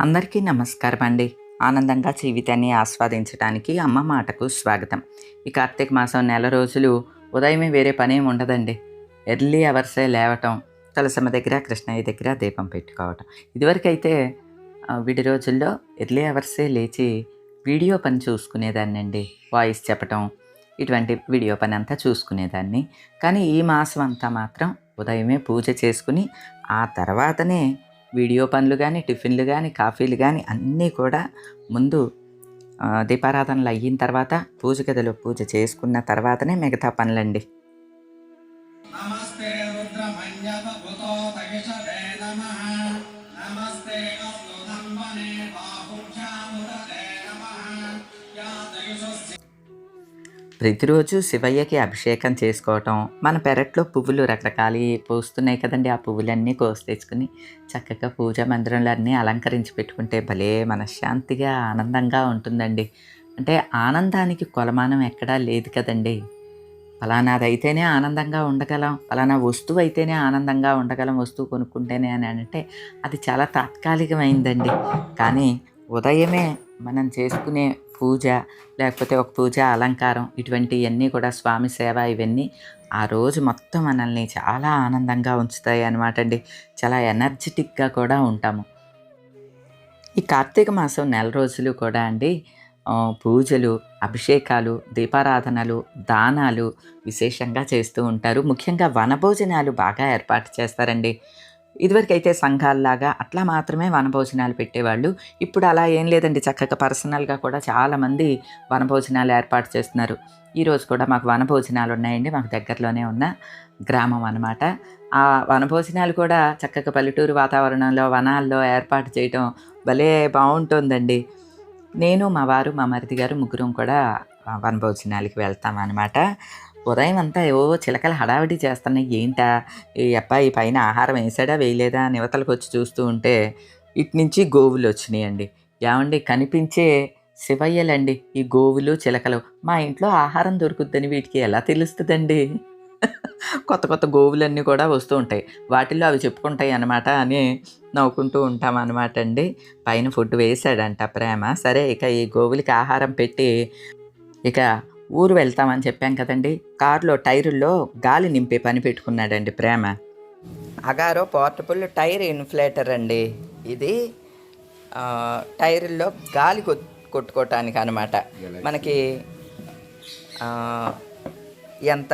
అందరికీ నమస్కారం అండి ఆనందంగా జీవితాన్ని ఆస్వాదించడానికి అమ్మ మాటకు స్వాగతం. ఈ కార్తీక మాసం నెల రోజులు ఉదయమే వేరే పనేం ఉండదండి. ఎర్లీ అవర్సే లేవటం తులసమ్మ దగ్గర కృష్ణయ్య దగ్గర దీపం పెట్టుకోవటం. ఇదివరకైతే వీడి విడి రోజుల్లో ఎర్లీ అవర్సే లేచి వీడియో పని చూసుకునేదాన్ని అండి వాయిస్ చెప్పటం ఇటువంటి వీడియో పని అంతా చూసుకునేదాన్ని. కానీ ఈ మాసం అంతా మాత్రం ఉదయమే పూజ చేసుకుని ఆ తర్వాతనే వీడియో పనులు కానీ టిఫిన్లు కానీ కాఫీలు కానీ అన్నీ కూడా ముందు దీపారాధనలు అయిన తర్వాత పూజ గదిలో పూజ చేసుకున్న తర్వాతనే మిగతా పనులండి. ప్రతిరోజు శివయ్యకి అభిషేకం చేసుకోవటం మన పెరట్లో పువ్వులు రకరకాలు పూస్తున్నాయి కదండి ఆ పువ్వులన్నీ కోసి తెచ్చుకుని చక్కగా పూజా మందిరంలో అన్నీ అలంకరించి పెట్టుకుంటే భలే మనశ్శాంతిగా ఆనందంగా ఉంటుందండి. అంటే ఆనందానికి కొలమానం ఎక్కడా లేదు కదండి. ఫలానాది అయితేనే ఆనందంగా ఉండగలం ఫలానా వస్తువు అయితేనే ఆనందంగా ఉండగలం వస్తువు కొనుక్కుంటేనే అని అంటే అది చాలా తాత్కాలికమైందండి. కానీ ఉదయమే మనం చేసుకునే పూజ లేకపోతే ఒక పూజ అలంకారం ఇటువంటివన్నీ కూడా స్వామి సేవ ఇవన్నీ ఆ రోజు మొత్తం మనల్ని చాలా ఆనందంగా ఉంచుతాయి అన్నమాట అండి. చాలా ఎనర్జెటిక్గా కూడా ఉంటాము. ఈ కార్తీక మాసం నెల రోజులు కూడా అండి పూజలు అభిషేకాలు దీపారాధనలు దానాలు విశేషంగా చేస్తూ ఉంటారు. ముఖ్యంగా వనభోజనాలు బాగా ఏర్పాటు చేస్తారండి. ఇదివరకైతే సంఘాల్లాగా అట్లా మాత్రమే వనభోజనాలు పెట్టేవాళ్ళు. ఇప్పుడు అలా ఏం లేదండి. చక్కగా పర్సనల్గా కూడా చాలామంది వనభోజనాలు ఏర్పాటు చేస్తున్నారు. ఈరోజు కూడా మాకు వనభోజనాలు ఉన్నాయండి. మాకు దగ్గరలోనే ఉన్న గ్రామం అన్నమాట. ఆ వనభోజనాలు కూడా చక్కగా పల్లెటూరు వాతావరణంలో వనాల్లో ఏర్పాటు చేయటం భలే బాగుంటుందండి. నేను మా వారు మా మరిది గారు ముగ్గురం కూడా వనభోజనాలకి వెళ్తాం అనమాట ఉదయం అంతా ఏవో చిలకలు హడావిడి చేస్తున్నాయి. ఏంటా? ఈ అబ్బాయి పైన ఆహారం వేసాడా వేయలేదా? నివతలకు వచ్చి చూస్తూ ఉంటే ఇటు నుంచి గోవులు వచ్చినాయండి. ఏమండి? కనిపించే శివయ్యలండి ఈ గోవులు చిలకలు. మా ఇంట్లో ఆహారం దొరుకుద్దని వీటికి ఎలా తెలుస్తుందండి? కొత్త కొత్త గోవులన్నీ కూడా వస్తూ ఉంటాయి. వాటిల్లో అవి చెప్పుకుంటాయి అనమాట అని నవ్వుకుంటూ ఉంటాం అనమాట అండి. పైన ఫుడ్ వేసాడంట ప్రేమ. సరే ఇక ఈ గోవులకి ఆహారం పెట్టి ఇక ఊరు వెళ్తామని చెప్పాం కదండి. కారులో టైరుల్లో గాలి నింపే పని పెట్టుకున్నాడండి ప్రేమ. అగారో పోర్టబుల్ టైర్ ఇన్ఫ్లేటర్ అండి. ఇది ఆ, టైరుల్లో గాలి కొట్- కొట్టుకోవటానికి అనమాట మనకి ఎంత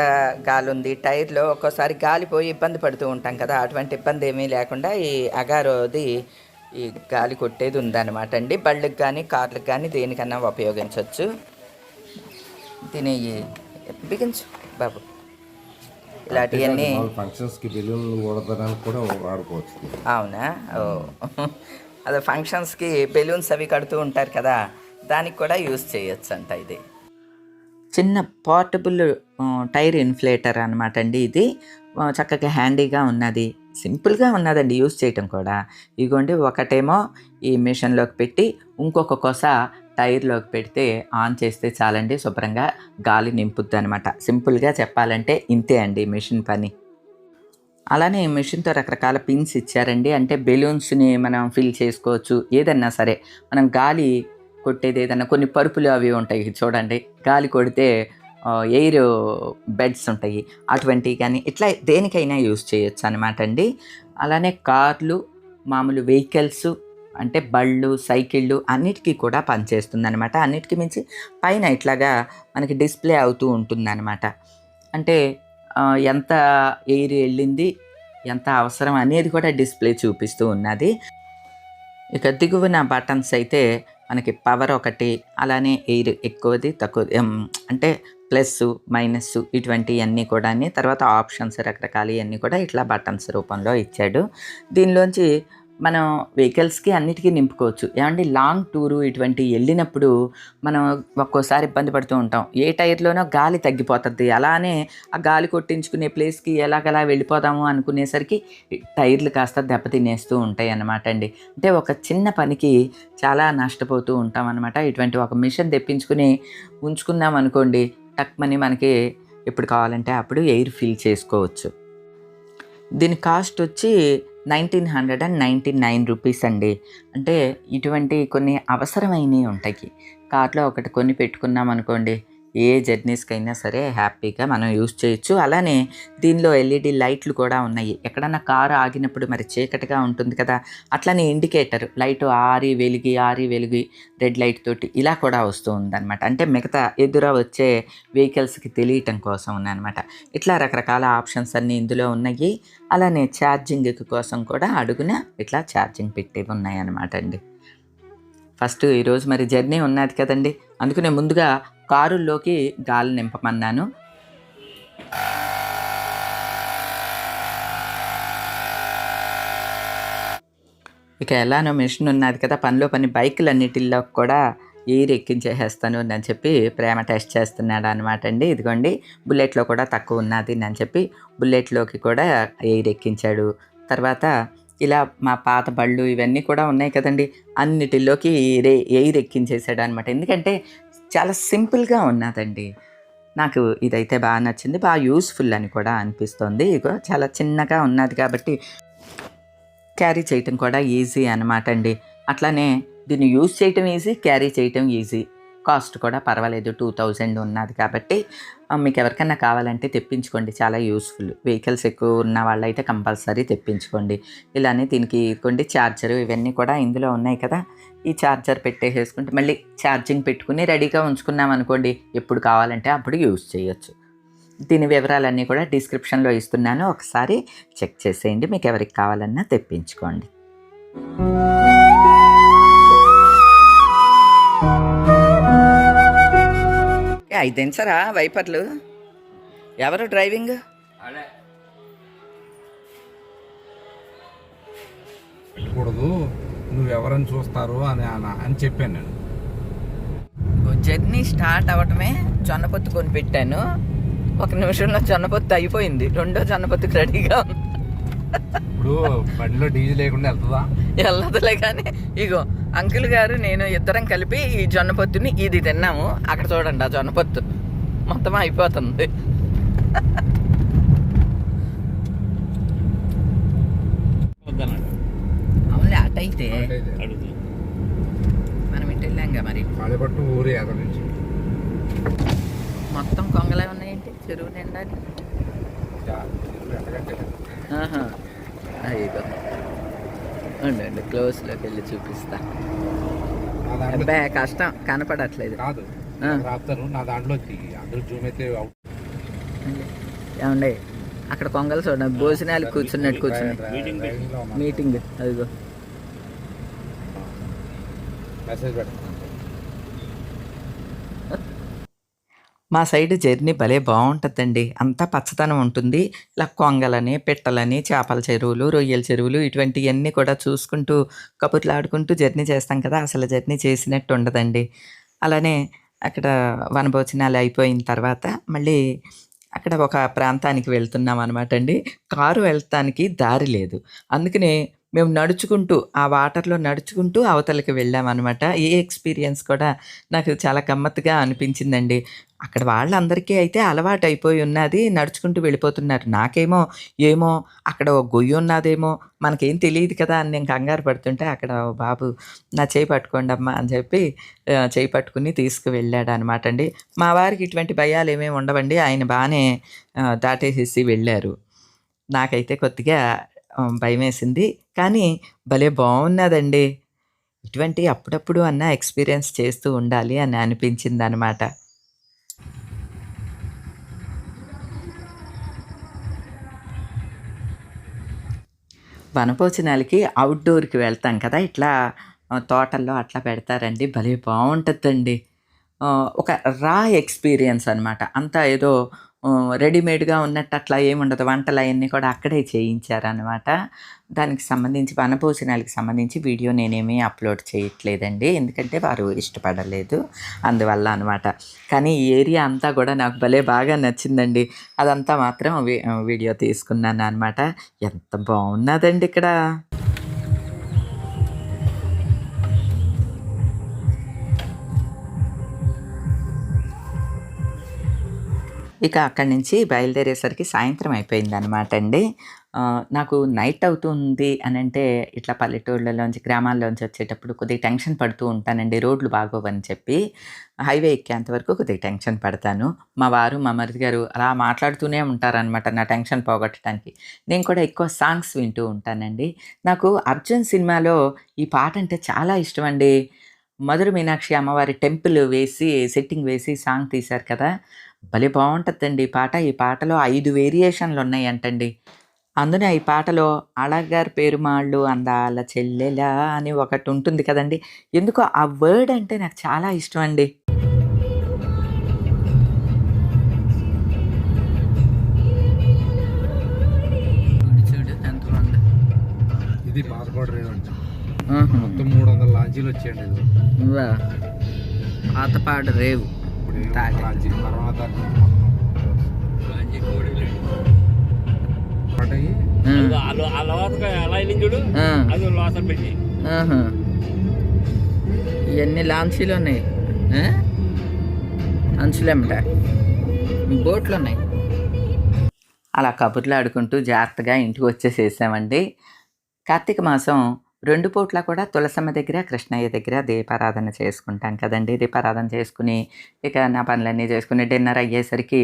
గాలి ఉంది టైర్లో ఒక్కోసారి గాలి పోయి ఇబ్బంది పడుతూ ఉంటాం కదా అటువంటి ఇబ్బంది ఏమీ లేకుండా ఈ అగారోది ఈ గాలి కొట్టేది ఉందన్నమాట అండి. బళ్ళకి కానీ కార్లకు కానీ దేనికన్నా ఉపయోగించవచ్చు దీని బిగించు బాబు. ఇలాంటివన్నీ కొడతానికి కూడా వాడుకోవచ్చు. అవునా? ఓ. అదే ఫంక్షన్స్కి బెలూన్స్ అవి కడుతూ ఉంటారు కదా దానికి కూడా యూస్ చేయొచ్చు అంట ఇది. చిన్న పోర్టబుల్ టైర్ ఇన్ఫ్లేటర్ అనమాట అండి ఇది. చక్కగా హ్యాండీగా ఉన్నది. సింపుల్గా ఉన్నదండి యూస్ చేయటం కూడా. ఇదిగోండి ఒకటేమో ఈ మిషన్లోకి పెట్టి ఇంకొక కొస టైర్లోకి పెడితే ఆన్ చేస్తే చాలండి శుభ్రంగా గాలి నింపుద్ది అనమాట సింపుల్గా చెప్పాలంటే ఇంతే అండి మిషన్ పని. అలానే మిషన్తో రకరకాల పిన్స్ ఇచ్చారండి. అంటే బెలూన్స్ని మనం ఫిల్ చేసుకోవచ్చు ఏదన్నా సరే. మనం గాలి కొట్టేది ఏదన్నా కొన్ని పరుపులు అవి ఉంటాయి చూడండి. గాలి కొడితే ఎయిర్ బెడ్స్ ఉంటాయి. అటువంటివి కానీ ఇట్లా దేనికైనా యూజ్ చేయొచ్చు అనమాట అండి. అలానే కార్లు మామూలు వెహికల్స్ అంటే బళ్ళు సైకిళ్ళు అన్నిటికీ కూడా పనిచేస్తుంది అనమాట అన్నిటికీ మించి పైన ఇట్లాగా మనకి డిస్ప్లే అవుతూ ఉంటుందన్నమాట. అంటే ఎంత ఎయిర్ వెళ్ళింది ఎంత అవసరం అనేది కూడా డిస్ప్లే చూపిస్తూ ఉన్నది. ఇక దిగువన బటన్స్ అయితే మనకి పవర్ ఒకటి అలానే ఎయిర్ ఎక్కువది తక్కువ అంటే ప్లస్ మైనస్ ఇటువంటివన్నీ కూడా తర్వాత ఆప్షన్స్ రకరకాలు ఇవన్నీ కూడా ఇట్లా బటన్స్ రూపంలో ఇచ్చాడు. దీనిలోంచి మనం వెహికల్స్కి అన్నిటికీ నింపుకోవచ్చు. ఏమంటే లాంగ్ టూరు ఇటువంటి వెళ్ళినప్పుడు మనం ఒక్కోసారి ఇబ్బంది పడుతూ ఉంటాం. ఏ టైర్లోనో గాలి తగ్గిపోతుంది. అలానే ఆ గాలి కొట్టించుకునే ప్లేస్కి ఎలాగలా వెళ్ళిపోదాము అనుకునేసరికి టైర్లు కాస్త దెబ్బతినేస్తూ ఉంటాయి అన్నమాట అండి. అంటే ఒక చిన్న పనికి చాలా నష్టపోతూ ఉంటాం అనమాట ఇటువంటి ఒక మిషన్ తెప్పించుకుని ఉంచుకున్నాం అనుకోండి టక్మని మనకి ఎప్పుడు కావాలంటే అప్పుడు ఎయిర్ ఫిల్ చేసుకోవచ్చు. దీని కాస్ట్ వచ్చి nineteen hundred and ninety nine rupees అండి. అంటే ఇటువంటి కొన్ని అవసరమైనవి ఉంటాయి. కార్ట్లో ఒకటి కొని పెట్టుకున్నాం అనుకోండి ఏ జర్నీస్కైనా సరే హ్యాపీగా మనం యూజ్ చేయొచ్చు. అలానే దీనిలో ఎల్ఈడి లైట్లు కూడా ఉన్నాయి. ఎక్కడన్నా కారు ఆగినప్పుడు మరి చీకటిగా ఉంటుంది కదా అట్లనే ఇండికేటర్ లైట్ ఆరి వెలిగి ఆరి వెలిగి రెడ్ లైట్ తోటి ఇలా కూడా వస్తూ ఉందన్నమాట. అంటే మిగతా ఎదుర వచ్చే వెహికల్స్కి తెలియటం కోసం ఉందన్నమాట ఇట్లా రకరకాల ఆప్షన్స్ అన్నీ ఇందులో ఉన్నాయి. అలానే ఛార్జింగ్ కోసం కూడా అడుగున ఇట్లా ఛార్జింగ్ పెట్టేవి ఉన్నాయన్నమాట అండి. ఫస్ట్ ఈరోజు మరి జర్నీ ఉన్నది కదండి. అందుకనే ముందుగా కారుల్లోకి గాలి నింపమన్నాను. ఇక ఎలానో మిషన్ ఉన్నది కదా పనిలో పని బైకులన్నిటిల్లో కూడా ఎయిర్ ఎక్కించేసేస్తాను అని చెప్పి ప్రేమ టెస్ట్ చేస్తున్నాడు అనమాట అండి. ఇదిగోండి బుల్లెట్లో కూడా తక్కువ ఉన్నది అని చెప్పి బుల్లెట్లోకి కూడా ఎయిర్ ఎక్కించాడు. తర్వాత ఇలా మా పాత బళ్ళు ఇవన్నీ కూడా ఉన్నాయి కదండి అన్నిటిలోకి ఎయిర్ ఎయిర్ ఎక్కించేసాడు అనమాట ఎందుకంటే చాలా సింపుల్గా ఉన్నదండి. నాకు ఇదైతే బాగా నచ్చింది బాగా యూస్ఫుల్ అని కూడా అనిపిస్తుంది. ఇగో చాలా చిన్నగా ఉన్నది కాబట్టి క్యారీ చేయటం కూడా ఈజీ అనమాట అండి. అట్లానే దీన్ని యూజ్ చేయటం ఈజీ క్యారీ చేయటం ఈజీ. కాస్ట్ కూడా పర్వాలేదు టూ థౌజండ్ ఉన్నది కాబట్టి మీకు ఎవరికైనా కావాలంటే తెప్పించుకోండి చాలా యూస్ఫుల్. వెహికల్స్ ఎక్కువ ఉన్న వాళ్ళైతే కంపల్సరీ తెప్పించుకోండి. ఇలానే దీనికి కొన్ని ఛార్జర్ ఇవన్నీ కూడా ఇందులో ఉన్నాయి కదా ఈ ఛార్జర్ పెట్టేసేసుకుంటే మళ్ళీ ఛార్జింగ్ పెట్టుకుని రెడీగా ఉంచుకున్నాం అనుకోండి ఎప్పుడు కావాలంటే అప్పుడు యూజ్ చేయొచ్చు. దీని వివరాలన్నీ కూడా డిస్క్రిప్షన్లో ఇస్తున్నాను ఒకసారి చెక్ చేసేయండి మీకు ఎవరికి కావాలన్నా తెప్పించుకోండి. అవి దించరా వైపర్లు? ఎవరు డ్రైవింగ్? పెట్టకూడదు. నువ్వెవరని చూస్తారు అని అన- అని చెప్పాను నేను. జర్నీ స్టార్ట్ అవ్వటమే జొన్నపొత్తు కొని పెట్టాను. ఒక నిమిషంలో జొన్నపొత్తు అయిపోయింది. రెండో జొన్నపొత్తుకు రెడీగా ఉంది ఇప్పుడు బండిలో డీజిల్ లేకుండా వెళ్తుందా? వెళ్ళదులే కానీ ఇగో అంకుల్ గారు నేను ఇద్దరం కలిపి ఈ జొన్నపొత్తుని ఇది తిన్నాము. అక్కడ చూడండి ఆ జొన్నపొత్తు మొత్తం అయిపోతుంది. అవునులే అటైతే. మనం ఇటు వెళ్ళాంగా మరి. మొత్తం కొంగలే ఉన్నాయేంటి చెరువు నిండా. అయ్యో ఉండండి క్లోజ్లోకి వెళ్ళి చూపిస్తా. అబ్బాయి కష్టం. కనపడట్లేదు. కాదు. నా దాంట్లో అందరూ జూమ్ అయితే. ఏమండి అక్కడ కొంగలు చూడండి. భోజనాలు కూర్చున్నట్టు కూర్చున్నాయి. మీటింగ్ అదిగో. మెసేజ్ పెట్టండి మా సైడ్ జర్నీ భలే బాగుంటుందండి అంతా పచ్చదనం ఉంటుంది. ఇలా కొంగలని పిట్టలని చేపల చెరువులు రొయ్యల చెరువులు ఇటువంటివన్నీ కూడా చూసుకుంటూ కబుర్లు ఆడుకుంటూ జర్నీ చేస్తాం కదా! అసలు జర్నీ చేసినట్టు ఉండదండి. అలానే అక్కడ వనభోజనాలు అయిపోయిన తర్వాత మళ్ళీ అక్కడ ఒక ప్రాంతానికి వెళ్తున్నాం అనమాట అండి. కారు వెళ్తానికి దారి లేదు. అందుకనే మేము నడుచుకుంటూ ఆ వాటర్లో నడుచుకుంటూ అవతలకి వెళ్ళామన్నమాట. ఏ ఎక్స్పీరియన్స్ కూడా నాకు చాలా గమ్మత్తుగా అనిపించిందండి. అక్కడ వాళ్ళందరికీ అయితే అలవాటు అయిపోయి ఉన్నది నడుచుకుంటూ వెళ్ళిపోతున్నారు. నాకేమో ఏమో అక్కడ ఒక గొయ్యి ఉన్నదేమో మనకేం తెలియదు కదా అని నేను కంగారు పడుతుంటే అక్కడ ఓ బాబు నా చేయి పట్టుకోండి అమ్మా అని చెప్పి చేయి పట్టుకుని తీసుకువెళ్ళాడు అనమాట అండి. మా వారికి ఇటువంటి భయాలు ఏమేమి ఉండవండి ఆయన బాగానే దాటేసేసి వెళ్ళారు. నాకైతే కొద్దిగా భయం వేసింది కానీ భలే బాగున్నదండి ఇటువంటి అప్పుడప్పుడు అన్న ఎక్స్పీరియన్స్ చేస్తూ ఉండాలి అని అనిపించింది అనమాట వనభోజనాలకి అవుట్డోర్కి వెళ్తాం కదా ఇట్లా తోటల్లో అట్లా పెడతారండి. భలే బాగుంటుందండి ఒక రా ఎక్స్పీరియన్స్ అనమాట. అంతా ఏదో రెడీమేడ్గా ఉన్నట్టు అట్లా ఏముండదు. వంటలు అవన్నీ కూడా అక్కడే చేయించారనమాట దానికి సంబంధించి వనభోజనాలకు సంబంధించి వీడియో నేనేమీ అప్లోడ్ చేయట్లేదండి. ఎందుకంటే వారు ఇష్టపడలేదు. అందువల్ల అనమాట కానీ ఈ ఏరియా అంతా కూడా నాకు భలే బాగా నచ్చిందండి. అదంతా మాత్రం వీడియో తీసుకున్నాను అనమాట ఎంత బాగున్నదండి ఇక్కడ. ఇక అక్కడి నుంచి బయలుదేరేసరికి సాయంత్రం అయిపోయింది అనమాట అండి నాకు నైట్ అవుతుంది అని అంటే ఇట్లా పల్లెటూళ్ళలోంచి గ్రామాల్లోంచి వచ్చేటప్పుడు కొద్దిగా టెన్షన్ పడుతూ ఉంటానండి. రోడ్లు బాగోవని చెప్పి హైవే ఎక్కేంత వరకు కొద్దిగా టెన్షన్ పడతాను. మా వారు మా మరిది గారు అలా మాట్లాడుతూనే ఉంటారనమాట నా టెన్షన్ పోగొట్టడానికి నేను కూడా ఎక్కువ సాంగ్స్ వింటూ ఉంటానండి. నాకు అర్జున్ సినిమాలో ఈ పాట అంటే చాలా ఇష్టం అండి మధుర మీనాక్షి అమ్మవారి టెంపుల్ వేసి సెట్టింగ్ వేసి సాంగ్ తీశారు కదా భలే బాగుంటుందండి ఈ పాట. ఈ పాటలో ఐదు వేరియేషన్లు ఉన్నాయంటండి అందులో ఈ పాటలో అళగారు పేరుమాళ్ళు అందాల చెల్లెలా అని ఒకటి ఉంటుంది కదండి. ఎందుకో ఆ వర్డ్ అంటే నాకు చాలా ఇష్టం అండి ఇది మొత్తం మూడు వందల లాంచీలు వచ్చాయండి ఇది నువ్వా? పాతపాడు రేవు. ఇవన్నీ లాంచీలు ఉన్నాయి. అంచులేమట. బోట్లు ఉన్నాయి అలా కబుర్లు ఆడుకుంటూ జాగ్రత్తగా ఇంటికి వచ్చేసేసామండి. కార్తీక మాసం రెండు పూట్ల కూడా తులసమ్మ దగ్గర కృష్ణయ్య దగ్గర దీపారాధన చేసుకుంటాం కదండి. దీపారాధన చేసుకుని ఇక నా పనులన్నీ చేసుకుని డిన్నర్ అయ్యేసరికి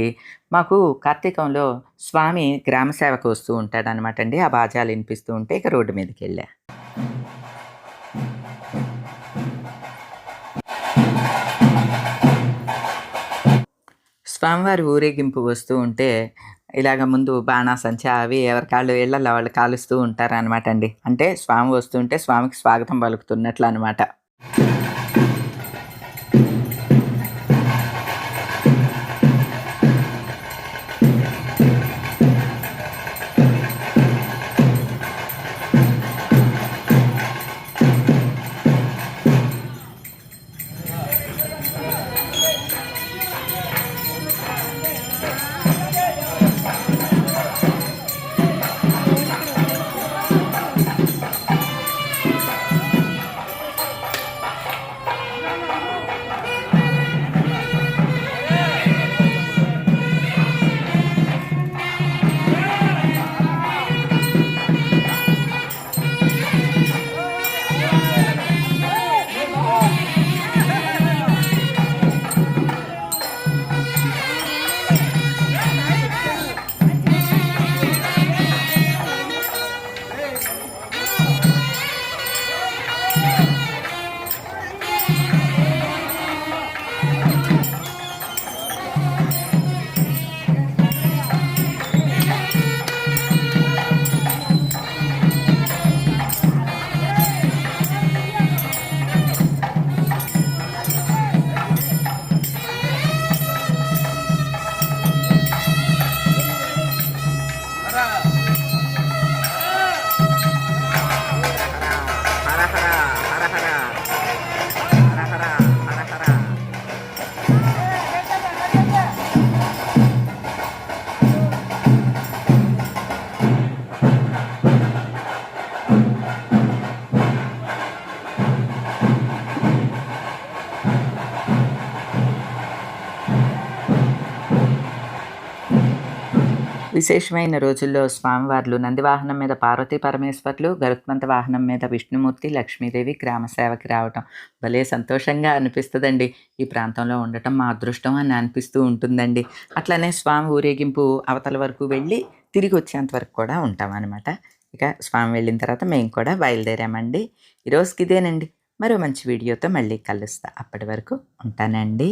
మాకు కార్తీకంలో స్వామి గ్రామ సేవకు వస్తూ ఉంటాడు అనమాట అండి ఆ బాజాలు వినిపిస్తూ ఉంటే ఇక రోడ్డు మీదకి వెళ్ళా. స్వామివారి ఊరేగింపు వస్తూ ఉంటే ఇలాగ ముందు బాణాసంచ అవి ఎవరి కాళ్ళు ఇళ్ళల్లో వాళ్ళు కాలుస్తూ ఉంటారు అనమాట అండి. అంటే స్వామి వస్తుంటే స్వామికి స్వాగతం పలుకుతున్నట్లు అనమాట విశేషమైన రోజుల్లో స్వామివార్లు నందివాహనం మీద పార్వతీ పరమేశ్వర్లు గరుత్మంత వాహనం మీద విష్ణుమూర్తి లక్ష్మీదేవి గ్రామ సేవకి రావటం భలే సంతోషంగా అనిపిస్తుందండి. ఈ ప్రాంతంలో ఉండటం మా అదృష్టం అని అనిపిస్తూ ఉంటుందండి. అట్లనే స్వామి ఊరేగింపు అవతల వరకు వెళ్ళి తిరిగి వచ్చేంత వరకు కూడా ఉంటాం అనమాట ఇక స్వామి వెళ్ళిన తర్వాత మేము కూడా బయలుదేరామండి. ఈరోజుకి ఇదేనండి. మరో మంచి వీడియోతో మళ్ళీ కలుస్తా. అప్పటి వరకు ఉంటానండి.